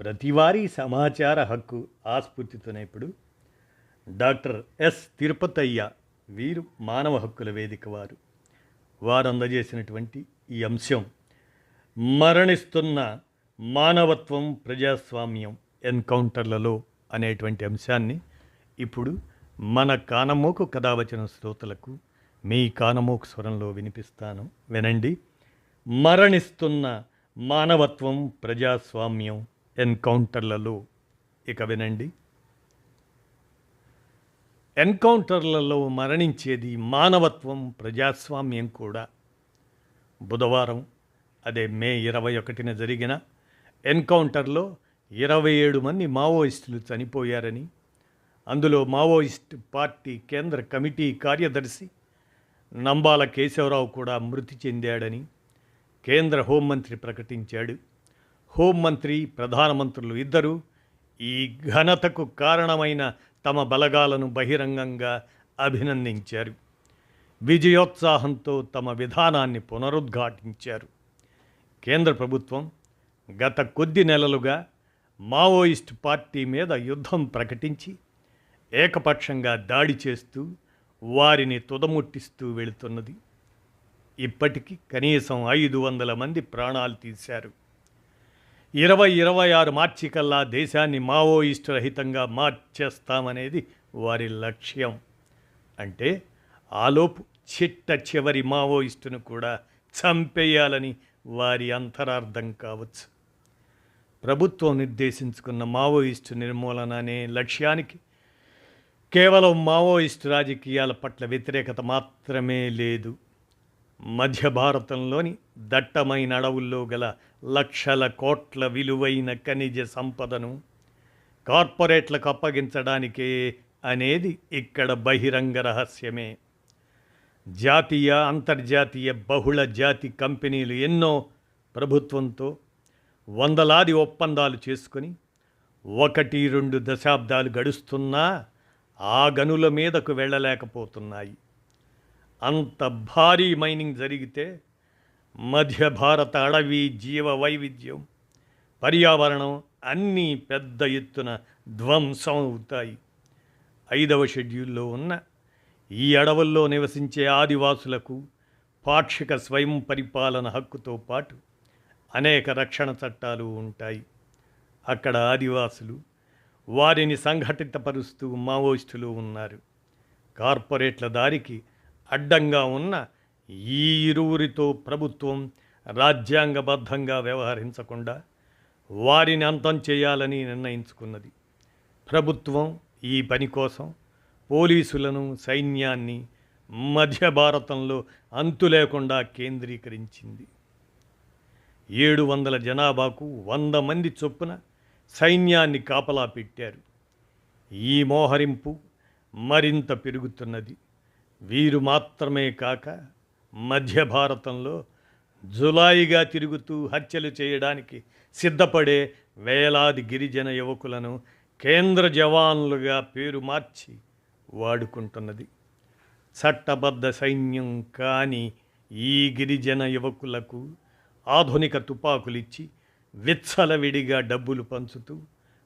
ప్రతివారీ సమాచార హక్కు ఆస్ఫూర్తితోనే ఇప్పుడు. డాక్టర్ ఎస్ తిరుపతయ్య వీరు మానవ హక్కుల వేదిక వారు. వారు అందజేసినటువంటి ఈ అంశం మరణిస్తున్న మానవత్వం ప్రజాస్వామ్యం ఎన్కౌంటర్లలో అనేటువంటి అంశాన్ని ఇప్పుడు మన కానమోకు కథావచన శ్రోతలకు మీ కానమోకు స్వరంలో వినిపిస్తాను. వినండి. మరణిస్తున్న మానవత్వం ప్రజాస్వామ్యం ఎన్కౌంటర్లలో. ఇక వినండి. ఎన్కౌంటర్లలో మరణించేది మానవత్వం ప్రజాస్వామ్యం కూడా. బుధవారం అదే మే ఇరవై ఒకటిన జరిగిన ఎన్కౌంటర్లో ఇరవై ఏడు మంది మావోయిస్టులు చనిపోయారని అందులో మావోయిస్ట్ పార్టీ కేంద్ర కమిటీ కార్యదర్శి నంబాల కేశవరావు కూడా మృతి చెందాడని కేంద్ర హోంమంత్రి ప్రకటించాడు. హోంమంత్రి ప్రధానమంత్రులు ఇద్దరూ ఈ ఘనతకు కారణమైన తమ బలగాలను బహిరంగంగా అభినందించారు. విజయోత్సాహంతో తమ విధానాన్ని పునరుద్ఘాటించారు. కేంద్ర ప్రభుత్వం గత కొద్ది నెలలుగా మావోయిస్ట్ పార్టీ మీద యుద్ధం ప్రకటించి ఏకపక్షంగా దాడి చేస్తూ వారిని తుదముట్టిస్తూ వెళుతున్నది. ఇప్పటికీ కనీసం ఐదు వందల మంది ప్రాణాలు తీశారు. ఇరవై ఇరవై ఆరు మార్చి కల్లా దేశాన్ని మావోయిస్టు రహితంగా మార్చేస్తామనేది వారి లక్ష్యం. అంటే ఆలోపు చిట్ట చివరి మావోయిస్టును కూడా చంపేయాలని వారి అంతరార్థం కావచ్చు. ప్రభుత్వం నిర్దేశించుకున్న మావోయిస్టు నిర్మూలన అనే లక్ష్యానికి కేవలం మావోయిస్టు రాజకీయాల పట్ల వ్యతిరేకత మాత్రమే లేదు. మధ్య భారతంలోని దట్టమైన అడవుల్లో గల లక్షల కోట్ల విలువైన ఖనిజ సంపదను కార్పొరేట్లకు అప్పగించడానికే అనేది ఇక్కడ బహిరంగ రహస్యమే. జాతీయ అంతర్జాతీయ బహుళ జాతి కంపెనీలు ఎన్నో ప్రభుత్వంతో వందలాది ఒప్పందాలు చేసుకొని ఒకటి రెండు దశాబ్దాలు గడుస్తున్నా ఆ గనుల మీదకు వెళ్ళలేకపోతున్నాయి. అంత భారీ మైనింగ్ జరిగితే మధ్య భారత అడవి జీవ వైవిధ్యం పర్యావరణం అన్నీ పెద్ద ఎత్తున ధ్వంసం అవుతాయి. ఐదవ షెడ్యూల్లో ఉన్న ఈ అడవుల్లో నివసించే ఆదివాసులకు పాక్షిక స్వయం పరిపాలన హక్కుతో పాటు అనేక రక్షణ చట్టాలు ఉంటాయి. అక్కడ ఆదివాసులు వారిని సంఘటితపరుస్తూ మావోయిస్టులు ఉన్నారు. కార్పొరేట్ల దారికి అడ్డంగా ఉన్న ఈ ఇరువురితో ప్రభుత్వం రాజ్యాంగబద్ధంగా వ్యవహరించకుండా వారిని అంతం చేయాలని నిర్ణయించుకున్నది. ప్రభుత్వం ఈ పని కోసం పోలీసులను సైన్యాన్ని మధ్య భారతంలో అంతు లేకుండా కేంద్రీకరించింది. ఏడు వందల జనాభాకు వంద మంది చొప్పున సైన్యాన్ని కాపలా పెట్టారు. ఈ మోహరింపు మరింత పెరుగుతున్నది. వీరు మాత్రమే కాక మధ్య భారతంలో జులాయిగా తిరుగుతూ హత్యలు చేయడానికి సిద్ధపడే వేలాది గిరిజన యువకులను కేంద్ర జవాన్లుగా పేరు మార్చి వాడుకుంటున్నది. చట్టబద్ధ సైన్యం కాని ఈ గిరిజన యువకులకు ఆధునిక తుపాకులిచ్చి విచ్చలవిడిగా డబ్బులు పంచుతూ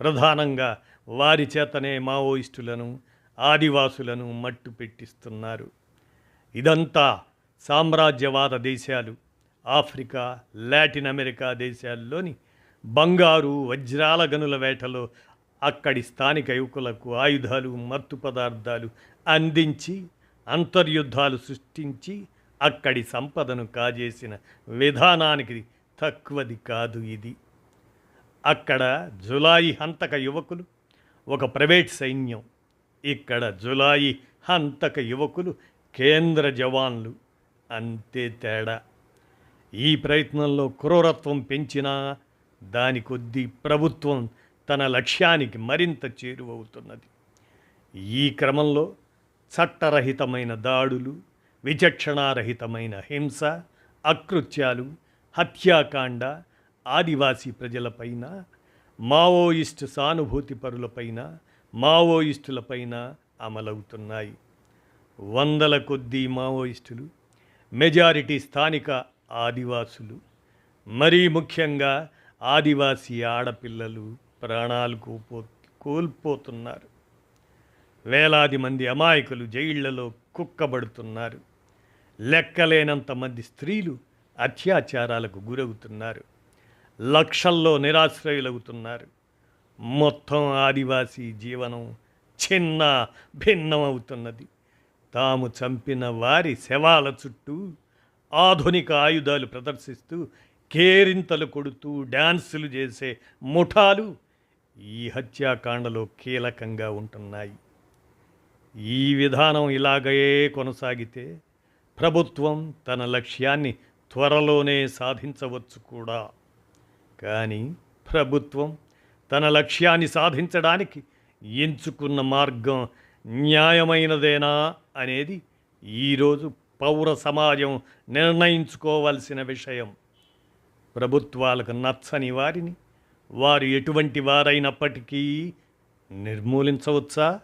ప్రధానంగా వారి చేతనే మావోయిస్టులను ఆదివాసులను మట్టు పెట్టిస్తున్నారు. ఇదంతా సామ్రాజ్యవాద దేశాలు ఆఫ్రికా లాటిన్ అమెరికా దేశాల్లోని బంగారు వజ్రాల గనుల వేటలో అక్కడి స్థానిక యువకులకు ఆయుధాలు మత్తు పదార్థాలు అందించి అంతర్యుద్ధాలు సృష్టించి అక్కడి సంపదను కాజేసిన విధానానికి తక్కువది కాదు ఇది. అక్కడ జులాయి హంతక యువకులు ఒక ప్రైవేట్ సైన్యం ఇక్కడ జులాయి హంతక యువకులు కేంద్ర జవాన్లు. అంతే తేడా. ఈ ప్రయత్నంలో క్రూరత్వం పెంచినా దాని కొద్దీ ప్రభుత్వం తన లక్ష్యానికి మరింత చేరువవుతున్నది. ఈ క్రమంలో చట్టరహితమైన దాడులు విచక్షణారహితమైన హింస అకృత్యాలు హత్యాకాండ ఆదివాసీ ప్రజలపైన మావోయిస్టు సానుభూతి పరులపైన మావోయిస్టులపైన అమలవుతున్నాయి. వందల కొద్దీ మావోయిస్టులు మెజారిటీ స్థానిక ఆదివాసులు మరీ ముఖ్యంగా ఆదివాసీ ఆడపిల్లలు ప్రాణాలు కోల్పో కోల్పోతున్నారు. వేలాది మంది అమాయకులు జైళ్ళలో కుక్కబడుతున్నారు. లెక్కలేనంత మంది స్త్రీలు అత్యాచారాలకు గురవుతున్నారు. లక్షల్లో నిరాశ్రయులవుతున్నారు. మొత్తం ఆదివాసీ జీవనం చిన్న భిన్నమవుతున్నది. తాము చంపిన వారి శవాల చుట్టూ ఆధునిక ఆయుధాలు ప్రదర్శిస్తూ కేరింతలు కొడుతూ డ్యాన్సులు చేసే ముఠాలు ఈ హత్యాకాండలో కీలకంగా ఉంటున్నాయి. ఈ విధానం ఇలాగే కొనసాగితే ప్రభుత్వం తన లక్ష్యాన్ని త్వరలోనే సాధించవచ్చు కూడా. కానీ ప్రభుత్వం తన లక్ష్యాన్ని సాధించడానికి ఎంచుకున్న మార్గం న్యాయమైనదేనా అనేది ఈరోజు పౌర సమాజం నిర్ణయించుకోవలసిన విషయం. ప్రభుత్వాలకు నచ్చని వారిని వారు ఎటువంటి వారైనప్పటికీ నిర్మూలించవచ్చా?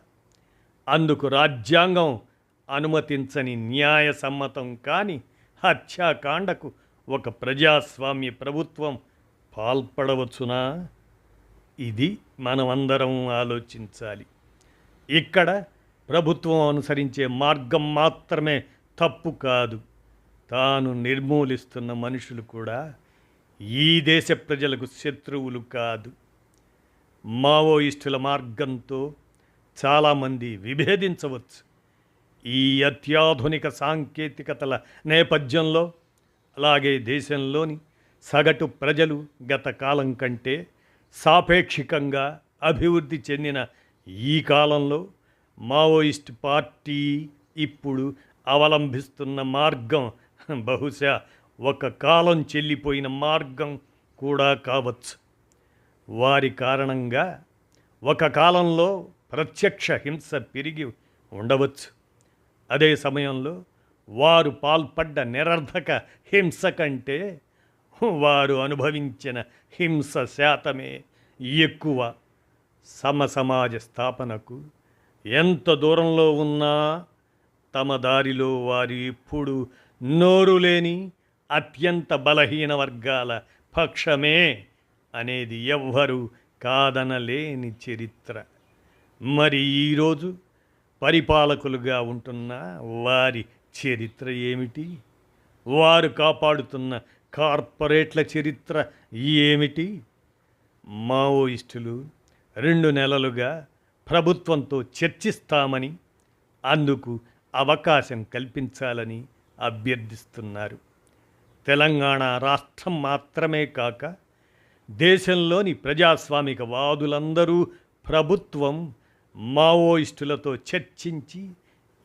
అందుకు రాజ్యాంగం అనుమతించని న్యాయసమ్మతం కాని హత్యాకాండకు ఒక ప్రజాస్వామ్య ప్రభుత్వం పాల్పడవచ్చునా? ఇది మనమందరం ఆలోచించాలి. ఇక్కడ ప్రభుత్వం అనుసరించే మార్గం మాత్రమే తప్పు కాదు. తాను నిర్మూలిస్తున్న మనుషులు కూడా ఈ దేశ ప్రజలకు శత్రువులు కాదు. మావోయిస్టుల మార్గంతో చాలామంది విభేదించవచ్చు. ఈ అత్యాధునిక సాంకేతికతల నేపథ్యంలో అలాగే దేశంలోని సగటు ప్రజలు గత కాలం కంటే సాపేక్షికంగా అభివృద్ధి చెందిన ఈ కాలంలో మావోయిస్ట్ పార్టీ ఇప్పుడు అవలంబిస్తున్న మార్గం బహుశా ఒక కాలం చెల్లిపోయిన మార్గం కూడా కావచ్చు. వారి కారణంగా ఒక కాలంలో ప్రత్యక్ష హింస పెరిగి ఉండవచ్చు. అదే సమయంలో వారు పాల్పడ్డ నిరర్ధక హింస కంటే వారు అనుభవించిన హింస శాతమే ఎక్కువ సమసమాజ స్థాపనకు. ఎంత దూరంలో ఉన్నా తమ దారిలో వారు ఎప్పుడు నోరు లేని అత్యంత బలహీన వర్గాల పక్షమే అనేది ఎవ్వరూ కాదనలేని చరిత్ర. మరి ఈరోజు పరిపాలకులుగా ఉంటున్న వారి చరిత్ర ఏమిటి? వారు కాపాడుతున్న కార్పొరేట్ల చరిత్ర ఏమిటి? మావోయిస్టులు రెండు నెలలుగా ప్రభుత్వంతో చర్చిస్తామని అందుకు అవకాశం కల్పించాలని అభ్యర్థిస్తున్నారు. తెలంగాణ రాష్ట్రం మాత్రమే కాక దేశంలోని ప్రజాస్వామిక వాదులందరూ ప్రభుత్వం మావోయిస్టులతో చర్చించి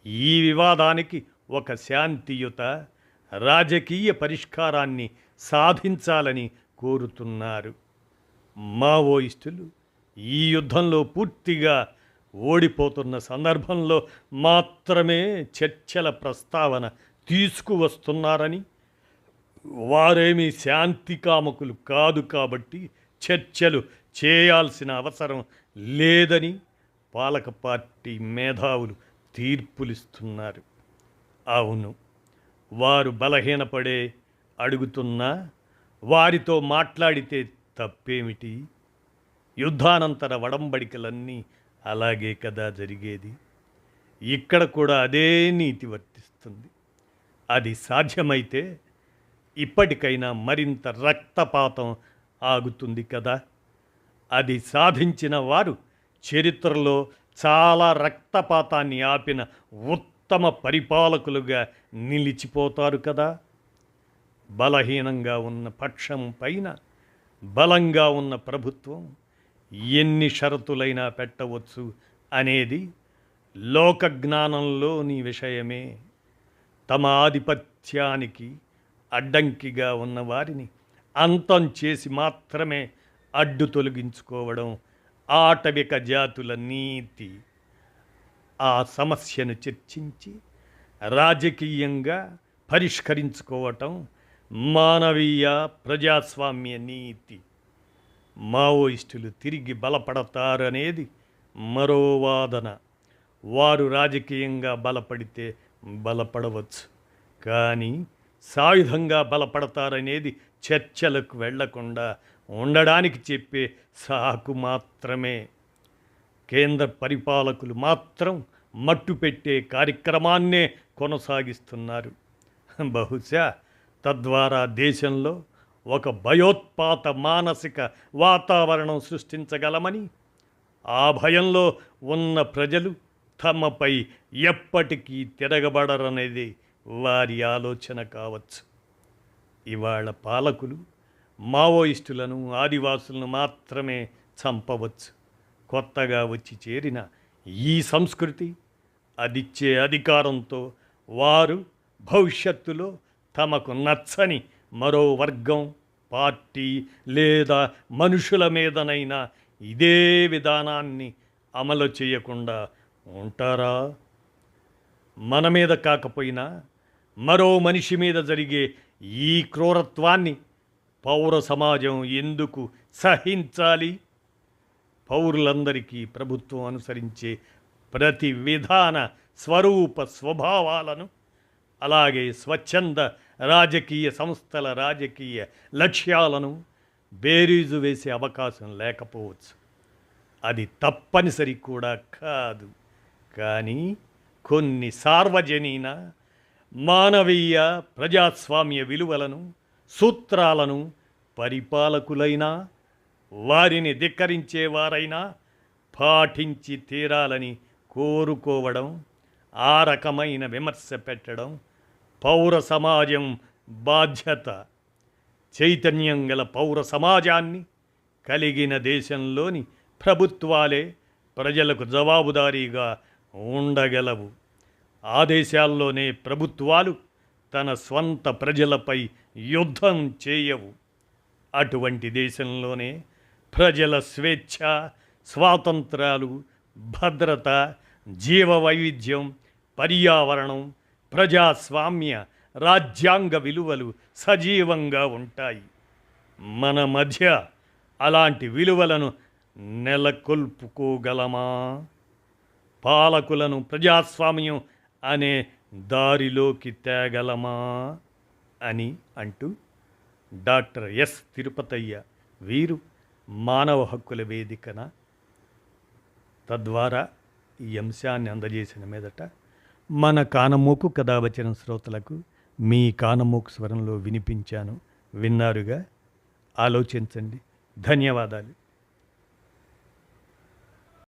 ఈ వివాదానికి ఒక శాంతియుత రాజకీయ పరిష్కారాన్ని సాధించాలని కోరుతున్నారు. మావోయిస్టులు ఈ యుద్ధంలో పూర్తిగా ఓడిపోతున్న సందర్భంలో మాత్రమే చర్చల ప్రస్తావన తీసుకువస్తున్నారని వారేమీ శాంతి కామకులు కాదు కాబట్టి చర్చలు చేయాల్సిన అవసరం లేదని పాలక పార్టీ మేధావులు తీర్పులిస్తున్నారు. అవును. వారు బలహీనపడే అడుగుతున్నా వారితో మాట్లాడితే తప్పేమిటి? యుద్ధానంతర వడంబడికలన్నీ అలాగే కదా జరిగేది? ఇక్కడ కూడా అదే నీతి వర్తిస్తుంది. అది సాధ్యమైతే ఇప్పటికైనా మరింత రక్తపాతం ఆగుతుంది కదా? అది సాధించిన వారు చరిత్రలో చాలా రక్తపాతాన్ని ఆపిన ఉత్తమ పరిపాలకులుగా నిలిచిపోతారు కదా. బలహీనంగా ఉన్న పక్షం పైన బలంగా ఉన్న ప్రభుత్వం ఎన్ని షరతులైనా పెట్టవచ్చు అనేది లోక జ్ఞానంలోని విషయమే. తమ ఆధిపత్యానికి అడ్డంకిగా ఉన్న వారిని అంతం చేసి మాత్రమే అడ్డు తొలగించుకోవడం ఆటవిక జాతుల నీతి. ఆ సమస్యను చర్చించి రాజకీయంగా పరిష్కరించుకోవటం మానవీయ ప్రజాస్వామ్య నీతి. మావోయిస్టులు తిరిగి బలపడతారనేది మరో వాదన. వారు రాజకీయంగా బలపడితే బలపడవచ్చు. కానీ సాయుధంగా బలపడతారనేది చర్చలకు వెళ్ళకుండా ఉండడానికి చెప్పే సాకు మాత్రమే. కేంద్ర పరిపాలకులు మాత్రం మట్టు పెట్టే కార్యక్రమాన్నే కొనసాగిస్తున్నారు. బహుశా తద్వారా దేశంలో ఒక భయోత్పాత మానసిక వాతావరణం సృష్టించగలమని ఆ భయంలో ఉన్న ప్రజలు తమపై ఎప్పటికీ తిరగబడరనేది వారి ఆలోచన కావచ్చు. ఇవాళ పాలకులు మావోయిస్టులను ఆదివాసులను మాత్రమే చంపవచ్చు. కొత్తగా వచ్చి చేరిన ఈ సంస్కృతి అదిచ్చే అధికారంతో వారు భవిష్యత్తులో తమకు నచ్చని మరో వర్గం పార్టీ లేదా మనుషుల మీదనైనా ఇదే విధానాన్ని అమలు చేయకుండా ఉంటారా? మన మీద కాకపోయినా మరో మనిషి మీద జరిగే ఈ క్రూరత్వాన్ని పౌర సమాజం ఎందుకు సహించాలి? పౌరులందరికీ ప్రభుత్వం అనుసరించే ప్రతి విధాన స్వరూప స్వభావాలను అలాగే స్వచ్ఛంద రాజకీయ సంస్థల రాజకీయ లక్ష్యాలను బేరీజు వేసే అవకాశం లేకపోవచ్చు. అది తప్పనిసరి కూడా కాదు. కానీ కొన్ని సార్వజనీన మానవీయ ప్రజాస్వామ్య విలువలను సూత్రాలను పరిపాలకులైనా వారిని ధిక్కరించేవారైనా పాటించి తీరాలని కోరుకోవడం ఆ రకమైన విమర్శ పెట్టడం పౌర సమాజం బాధ్యత. చైతన్యం గల పౌర సమాజాన్ని కలిగిన దేశంలోని ప్రభుత్వాలే ప్రజలకు జవాబుదారీగా ఉండగలవు. ఆ దేశాల్లోనే ప్రభుత్వాలు తన స్వంత ప్రజలపై యుద్ధం చేయవు. అటువంటి దేశంలోనే ప్రజల స్వేచ్ఛ స్వాతంత్రాలు భద్రత జీవ వైవిధ్యం పర్యావరణం ప్రజాస్వామ్య రాజ్యాంగ విలువలు సజీవంగా ఉంటాయి. మన మధ్య అలాంటి విలువలను నెలకొల్పుకోగలమా? పాలకులను ప్రజాస్వామ్యం అనే దారిలోకి తేగలమా? అని అంటూ డాక్టర్ ఎస్. తిరుపతయ్య వీరు మానవ హక్కుల వేదికన తద్వారా ఈ అంశాన్ని అందజేసిన మీదట మన కానమూకు కథావచన శ్రోతలకు మీ కానమూకు స్వరంలో వినిపించాను. విన్నారుగా? ఆలోచించండి. ధన్యవాదాలు.